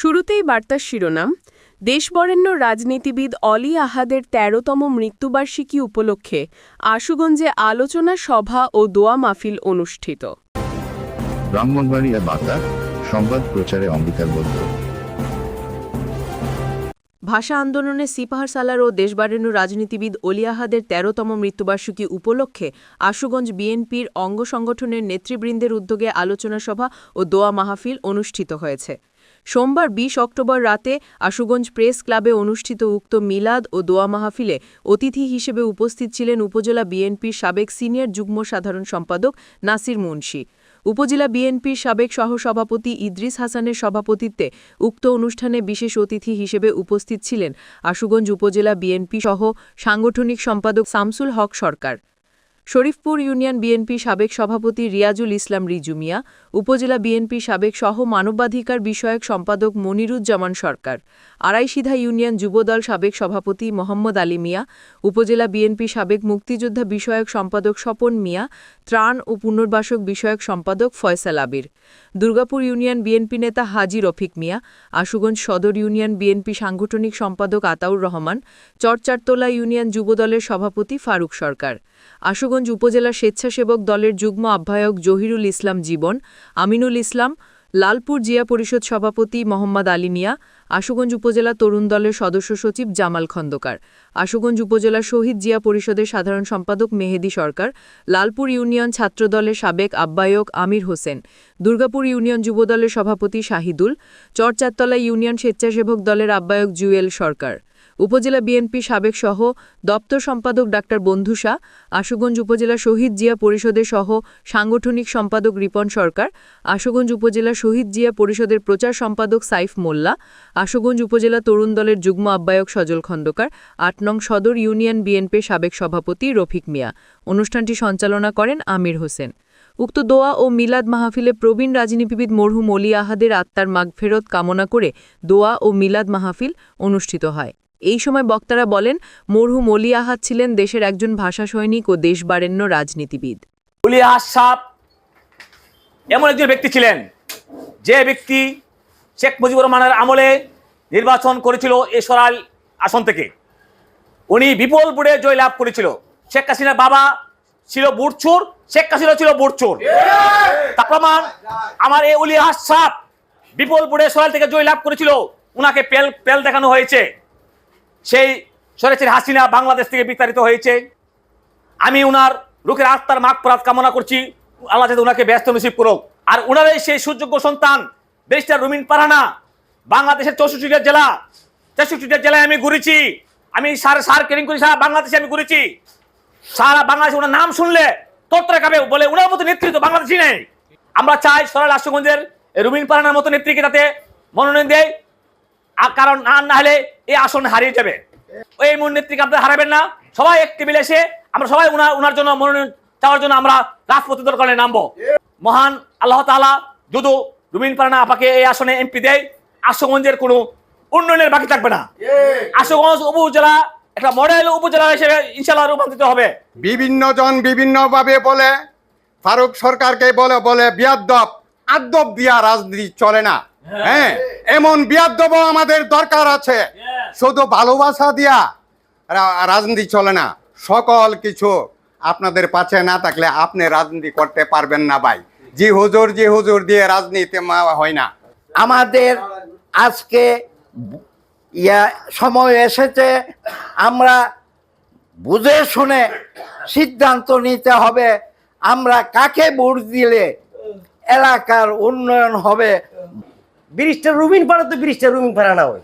শুরুতেই বার্তার শিরোনাম দেশবরেণ্য রাজনীতিবিদ অলি আহাদের তেরোতম মৃত্যুবার্ষিকী উপলক্ষে আশুগঞ্জে আলোচনা সভা ও দোয়া মাহফিল অনুষ্ঠিত। ব্রাহ্মণবাড়িয়া বার্তা সংবাদ প্রচারে অঙ্গীকারবদ্ধ। ভাষা আন্দোলনে সিপাহার সালার ও দেশবারেণ্য রাজনীতিবিদ অলিয়াহাদের তেরোতম মৃত্যুবার্ষিকী উপলক্ষে আশুগঞ্জ বিএনপির অঙ্গ সংগঠনের নেতৃবৃন্দের উদ্যোগে আলোচনা সভা ও দোয়া মাহফিল অনুষ্ঠিত হয়েছে। সোমবার ২০ অক্টোবর রাতে আশুগঞ্জ প্রেস ক্লাবে অনুষ্ঠিত উক্ত মিলাদ ও দোয়া মাহফিলে অতিথি হিসেবে উপস্থিত ছিলেন উপজেলা বিএনপির সাবেক সিনিয়র যুগ্ম সাধারণ সম্পাদক নাসির মুন্সি। উপজেলা বিএনপির সাবেক সহসভাপতি ইদ্রিস হাসানের সভাপতিত্বে উক্ত অনুষ্ঠানে বিশেষ অতিথি হিসেবে উপস্থিত ছিলেন আশুগঞ্জ উপজেলা বিএনপি সহ সাংগঠনিক সম্পাদক শামসুল হক সরকার। শরীফপুর ইউনিয়ন বিএনপি সাবেক সভাপতি রিয়াজুল ইসলাম রিজু মিয়া উপজেলা বিএনপি সাবেক সহ মানবাধিকার বিষয়ক সম্পাদক মনিরুজ্জামান সরকার আড়াইসিধা ইউনিয়ন যুবদল সাবেক সভাপতি মোহাম্মদ আলী মিয়া, উপজেলা বিএনপি সাবেক মুক্তিযোদ্ধা বিষয়ক সম্পাদক স্বপন মিয়া, ত্রাণ ও পুনর্বাসক বিষয়ক সম্পাদক ফয়সাল আবির, দুর্গাপুর ইউনিয়ন বিএনপি নেতা হাজি রফিক মিয়া, আশুগঞ্জ সদর ইউনিয়ন বিএনপি সাংগঠনিক সম্পাদক আতাউর রহমান, চরচারতলা ইউনিয়ন যুবদলের সভাপতি ফারুক সরকার। আশুগঞ্জ উপজেলা স্বেচ্ছাসেবক দলের যুগ্ম আহ্বায়ক জহিরুল ইসলাম জীবন, আমিনুল ইসলাম, লালপুর জিয়া পরিষদ সভাপতি মোহাম্মদ আলী মিয়া, আশুগঞ্জ উপজেলা তরুণ দলের সদস্য সচিব জামাল খন্দকার, আশুগঞ্জ উপজেলা শহীদ জিয়া পরিষদের সাধারণ সম্পাদক মেহেদি সরকার, লালপুর ইউনিয়ন ছাত্রদলের সাবেক আব্বায়ক আমির হোসেন, দুর্গাপুর ইউনিয়ন যুবদলের সভাপতি শাহিদুল চরচারতলা ইউনিয়ন স্বেচ্ছাসেবক দলের আব্বায়ক জুয়েল সরকার। উপজেলা বিএনপি সাবেক সহ দপ্তর সম্পাদক ডাক্তার বন্ধু শাহ, আশুগঞ্জ উপজেলা শহীদ জিয়া পরিষদের সহ সাংগঠনিক সম্পাদক রিপন সরকার, আশুগঞ্জ উপজেলা শহীদ জিয়া পরিষদের প্রচার সম্পাদক সাইফ মোল্লা, আশুগঞ্জ উপজেলা তরুণ দলের যুগ্ম আহ্বায়ক সজল খন্দকার, আট নং সদর ইউনিয়ন বিএনপির সাবেক সভাপতি রফিক মিয়া। অনুষ্ঠানটি সঞ্চালনা করেন আমির হোসেন। উক্ত দোয়া ও মিলাদ মাহফিলে প্রবীণ রাজনীতিবিদ মরহুম অলি আহাদের আত্মার মাগফেরত কামনা করে দোয়া ও মিলাদ মাহফিল অনুষ্ঠিত হয়। এই সময় বক্তারা বলেন, মরহুম অলি আহাদ ছিলেন দেশের একজন ভাষা সৈনিক ও দেশবারেণ্য রাজনীতিবিদ। এমন একজন ব্যক্তি ছিলেন, যে ব্যক্তি শেখ মুজিবুর রহমানের আমলে নির্বাচন করেছিল এ সরাইল আসন থেকে। উনি বিপুল বুড়ে জয়লাভ করেছিল। শেখ হাসিনার বাবা ছিল বুটচুর, শেখ হাসিনা ছিল বুটচুর। তার প্রমাণ, আমার এই উলিয়া সাপ বিপুল বুড়ে সরাইল থেকে জয়লাভ করেছিল। উনাকে পেল পেল দেখানো হয়েছে। সেই সরেছেন হাসিনা বাংলাদেশ থেকে বিতাড়িত হয়েছে। আমি উনার রুখের আত্মার মাগ প্রাত কামনা করছি। আল্লাহ যাতে উনাকে ব্যস্ত নসিব করুক। আর উনারই সেই সুযোগ্য সন্তান, ব্যারিস্টার রুমিন পারানা বাংলাদেশের চৌষট্টিটা জেলা। তেষট্টিটা জেলায় আমি ঘুরেছি। আমি সার সার কেরিং করি, সারা বাংলাদেশে আমি ঘুরেছি। সারা বাংলাদেশে ওনার নাম শুনলে তোত্রে কাবে বলে ওনার মতো নেতৃত্ব বাংলাদেশই নেই। আমরা চাই সরাল রাষ্ট্রগঞ্জের রুমিন পারানার মতো নেত্রীকে যাতে মনোনয়ন দেয়। কারণ না না হলে এই আসন হারিয়ে যাবে। এই মূল নেত্রীকে আপনারা হারাবেন না। সবাই এক টেবিলে এসে আমরা সবাই উনার উনার জন্য মনোনয়ন চাওয়ার জন্য আমরা রাজপথে দরকারে নামবো। মহান আল্লাহ তাআলা যদি রুমিন পারানা আপাকে এই আসনে এমপি দেয়। আশুগঞ্জের কোনো উন্নয়নের বাকি থাকবে না। আশুগঞ্জ উপজেলা একটা মডেল উপজেলা হিসেবে ইনশাল্লাহ রূপান্তরিত হবে। বিভিন্ন জন বিভিন্ন ভাবে বলে ফারুক সরকারকে বলে বলে বিয়াদ্দব আদ্দব দিয়া রাজনীতি চলে না। হ্যাঁ। এমন বিয়াদ্দব আমাদের দরকার আছে। শুধু ভালোবাসা দিয়া রা- রাজনীতি চলে না। সকল কিছু আপনাদের পাশে না থাকলে আপনি রাজনীতি করতে পারবেন না ভাই। জি হুজুর জি হুজুর দিয়ে রাজনীতি হয় না। আমাদের আজকে ইয়া সময় এসেছে আমরা বুঝে শুনে সিদ্ধান্ত নিতে হবে আমরা কাকে ভোট দিলে এলাকার উন্নয়ন হবে। ব্রিজটা রুমিন পাড়া তো ব্রিজটা রুমিন পাড়া না হয়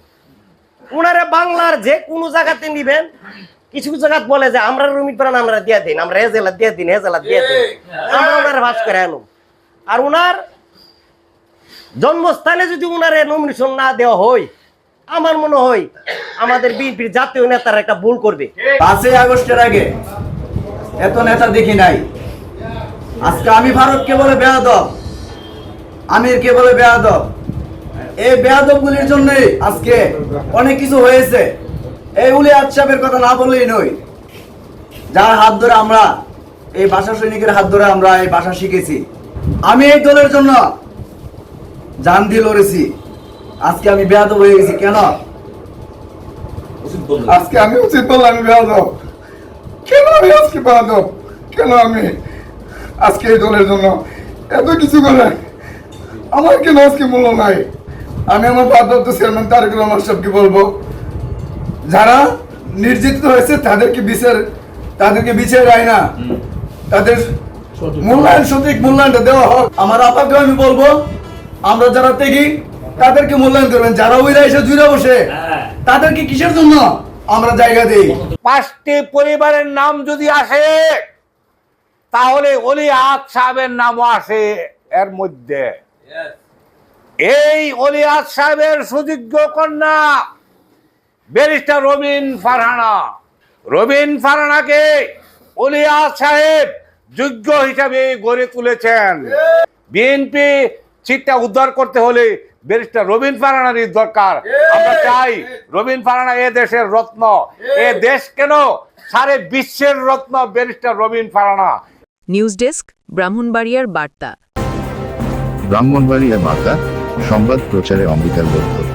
ওনারা বাংলার যে কোনো জায়গাতে নিবেন কিছু কিছু জায়গা বলে যে আমরা রুমিন পাড়া আমরা দিয়ে দিন আমরা এ জেলা দিয়ে দিন এ জেলা দিয়ে দিন। আমরা ওনারা ভাস করে আনুম। আর ওনার জন্মস্থানে যদি ওনারে নমিনেশন না দেওয়া হয় আমার মনে হয় আমাদের বিএনপির জাতীয় নেতারা একটা ভুল করবে। পাঁচই আগস্টের আগে এত নেতা দেখি নাই। আজকে আমি ভারতকে বলে বেয়াদব আমিরকে বলে বেয়াদব। এই বেয়াদব গুলির জন্যই আজকে অনেক কিছু হয়েছে। এই উলি আচ্ছাপের কথা না বললেই নই যার হাত ধরে আমরা এই ভাষা সৈনিকের হাত ধরে আমরা এই ভাষা শিখেছি। আমি এই দলের জন্য জান দিয়ে লড়েছি। আজকে আমি বেয়াদব হয়ে গেছি কেন? আজকে আমি উচিত বললাম আমি বেয়াদব। কেন আমি আজকে বেয়াদব? কেন আমি আজকে এই দলের জন্য এত কিছু করে? আমার কেন আজকে মূল্য নাই? আমি আমার ভারপ্রাপ্ত চেয়ারম্যান তারেক রহমান সাহেবকে বলব যারা নির্যাতিত হয়েছে তাদেরকে বিচার তাদেরকে বিচার আয় না। তাদের মূল্যায়ন সঠিক মূল্যায়নটা দেওয়া হোক। আমার আপাকে আমি বলব আমরা যারা ত্যাগী তাদেরকে মূল্যায়ন করবেন। যারা ওইরা এসে জুড়ে বসে তাদেরকে কিসের জন্য আমরা জায়গা দিই? পাঁচটি পরিবারের নাম যদি আসে তাহলে অলি আদ সাহেবের নামও আসে এর মধ্যে। এই অলি আদ সাহেবের সুযোগ্য কন্যা ব্যারিস্টার রবিন ফারহানা। রবিন ফারহানাকে অলি আদ সাহেব যোগ্য হিসাবে গড়ে তুলেছেন। বিএনপি সিটটা উদ্ধার করতে হলে ব্যারিস্টার রবিন ফারহানারই দরকার। আমরা চাই রবিন ফারহানা এ দেশের রত্ন। এ দেশ কেন? সারে বিশ্বের রত্ন barrister Robin Farhana. News desk ব্রাহ্মণবাড়িয়ার বার্তা। ব্রাহ্মণবাড়িয়ার বার্তা। সংবাদ প্রচারে অঙ্গীকারবদ্ধ